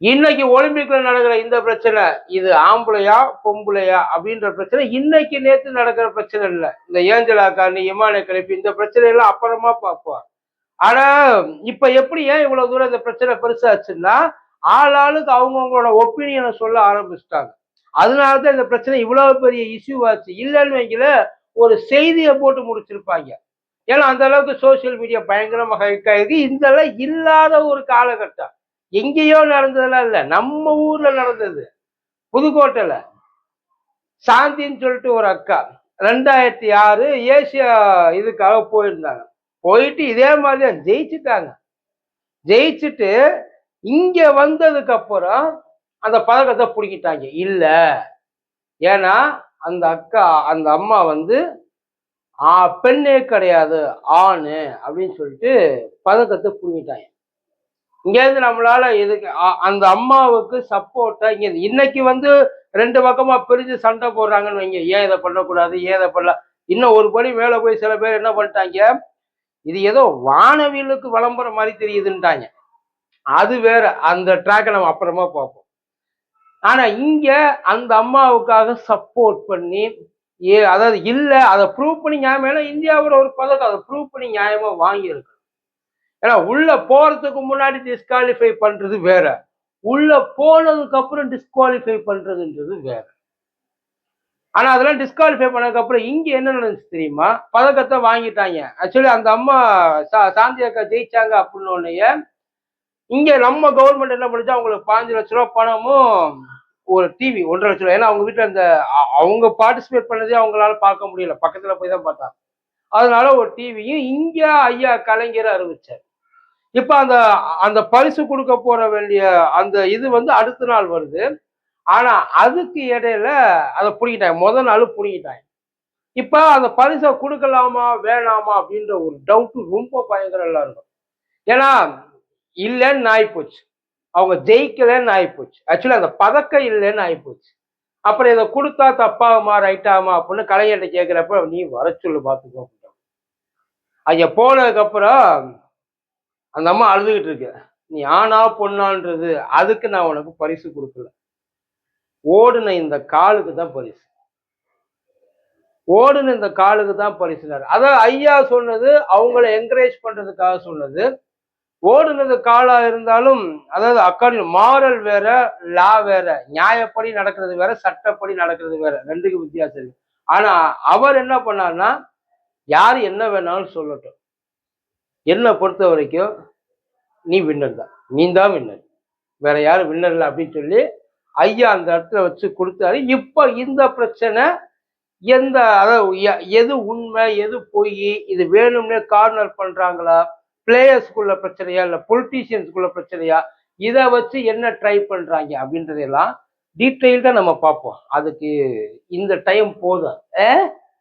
இன்னைக்கு ஒலிம்பிக்ல நடக்கிற இந்த பிரச்சனை இது ஆம்பளையா பொம்பளையா அப்படின்ற பிரச்சனை இன்னைக்கு நேத்து நடக்கிற பிரச்சனை இல்லை. இந்த ஏஞ்சலா காரணி இமாலய கழிப்பு இந்த பிரச்சனை எல்லாம் அப்புறமா பார்ப்போம். ஆனா இப்ப எப்படி ஏன் இவ்வளவு தூரம் இந்த பிரச்சனை பெருசாச்சுன்னா ஆளாளுக்கு அவங்கவுங்களோட ஒப்பீனியனை சொல்ல ஆரம்பிச்சிட்டாங்க. அதனால தான் இந்த பிரச்சனை இவ்வளவு பெரிய இஷ்யூ ஆச்சு இல்லைன்னு வைங்கள ஒரு செய்தியை போட்டு முடிச்சிருப்பாங்க. ஏன்னா அந்த அளவுக்கு சோசியல் மீடியா பயங்கரமாக ஹைக் ஆயிருக்கு. இந்த இல்லாத ஒரு காலகட்டம். எங்கேயோ நடந்ததெல்லாம் இல்லை. நம்ம ஊர்ல நடந்தது. புதுக்கோட்டையில. சாந்தின்னு சொல்லிட்டு ஒரு அக்கா. ரெண்டாயிரத்தி ஆறு ஏசியா இதுக்காக போயிருந்தாங்க. போயிட்டு இதே மாதிரி ஜெயிச்சுட்டாங்க. ஜெயிச்சுட்டு இங்க வந்ததுக்கு அப்புறம் அந்த பதக்கத்தை பிடிக்கிட்டாங்க இல்ல. ஏன்னா அந்த அக்கா அந்த அம்மா வந்து ஆ, பெண்ணே கிடையாது. ஆணு. அப்படின்னு சொல்லிட்டு பதக்கத்தை பிடிங்கிட்டாங்க. இங்கேருந்து நம்மளால இதுக்கு அ- அந்த அம்மாவுக்கு சப்போர்ட்டா இங்க இன்னைக்கு வந்து ரெண்டு பக்கமா பிரிஞ்சு சண்டை போடுறாங்கன்னு வைங்க. ஏன் இதை பண்ணக்கூடாது? ஏன் இதை பண்ணல? இன்னும் ஒரு படி மேல போய் சில பேர் என்ன பண்ணிட்டாங்க? இது ஏதோ வானவியலுக்கு விளம்பரம் மாதிரி தெரியுதுன்ட்டாங்க. அது வேற. அந்த ட்ராக்கை நம்ம அப்புறமா பார்ப்போம். ஆனா இங்க அந்த அம்மாவுக்காக சப்போர்ட் பண்ணி ஏ அதாவது இல்லை அதை ப்ரூவ் பண்ணி நியாயமா? ஏன்னா இந்தியாவோட ஒரு பதக்கம். அதை ப்ரூவ் பண்ணி நியாயமா வாங்கியிருக்கு. ஏன்னா உள்ள போறதுக்கு முன்னாடி டிஸ்குவாலிஃபை பண்றது வேற. உள்ள போனதுக்கு அப்புறம் டிஸ்குவாலிஃபை பண்றதுன்றது வேற. ஆனா அதெல்லாம் டிஸ்குவாலிஃபை பண்ணதுக்கு அப்புறம் இங்க என்ன நடந்துச்சு தெரியுமா? பதக்கத்தை வாங்கிட்டாங்க. ஆக்சுவலி அந்த அம்மா சா- சாந்தி அக்கா ஜெயிச்சாங்க அப்படின்னு உடனேயே இங்க நம்ம கவர்மெண்ட் என்ன பண்ணுச்சு அவங்களுக்கு பாஞ்சு லட்ச ரூபா பணமும் ஒரு டிவி ஒன்றரை லட்ச ரூபா. ஏன்னா அவங்க வீட்டுல அந்த அ- அவங்க பார்ட்டிசிபேட் பண்ணதே அவங்களால பார்க்க முடியல. பக்கத்துல போய் தான் பார்த்தாங்க. அதனால ஒரு டிவியும் இங்க ஐயா கலைஞர் அறிவிச்சார். இப்ப அந்த அந்த பரிசு கொடுக்க போற வேண்டிய அந்த இது வந்து அடுத்த நாள் வருது. ஆனா அதுக்கு இடையில அதை பிடிக்கிட்டாங்க முதல் நாள் பிடிக்கிட்டாங்க இப்ப அந்த பரிசை கொடுக்கலாமா வேணாமா அப்படின்ற ஒரு டவுட் ரொம்ப பயங்கரம் எல்லாம் இருக்கும். ஏன்னா இல்லைன்னு ஆயிப்போச்சு. அவங்க ஜெயிக்கலன்னு ஆயிப்போச்சு. ஆக்சுவலி அந்த பதக்கம் இல்லைன்னு ஆயிப்போச்சு. அப்புறம் இதை கொடுத்தா தப்பாகுமா ரைட்டாகுமா அப்படின்னு கலைஞர்கிட்ட கேட்குறப்ப நீ வர சொல்லு பார்த்துக்கோ அப்படின்ட்டாங்க. அங்க போனதுக்கப்புறம் அந்த அம்மா அழுதுகிட்டு இருக்கு. நீ ஆனா பொண்ணான்றது அதுக்கு நான் உனக்கு பரிசு கொடுக்கல. ஓடுன இந்த காலுக்கு தான் பரிசு. ஓடுன இந்த காலுக்கு தான் பரிசுனார். அதான் ஐயா சொன்னது அவங்கள என்கரேஜ் பண்றதுக்காக சொன்னது. ஓடுனது காலா இருந்தாலும் அதாவது அக்கார்டிங் மாரல் வேற லா வேற நியாயப்படி நடக்கிறது வேற சட்டப்படி நடக்கிறது வேற ரெண்டுக்கு வித்தியாசம் இருக்கு. ஆனா அவர் என்ன பண்ணார்னா யார் என்ன வேணாலும் சொல்லட்டும். என்னை பொறுத்த வரைக்கும் நீ வின்னர் தான். நீ தான் வின்னர் வேற யாரும் வின்னர் இல்லை அப்படின்னு சொல்லி ஐயா அந்த இடத்துல வச்சு கொடுத்தாரு. இப்போ இந்த பிரச்சனை எந்த அதாவது எது உண்மை எது பொய் இது வேணும்னே கார்னர் பண்றாங்களா? பிளேயர்ஸ்குள்ள பிரச்சனையா? இல்லை பொலிட்டீஷியன்ஸ்குள்ள பிரச்சனையா? இதை வச்சு என்ன ட்ரை பண்றாங்க? அப்படின்றதெல்லாம் டீட்டெயில்டாக நம்ம பார்ப்போம். அதுக்கு இந்த டைம் போதும். ஆ?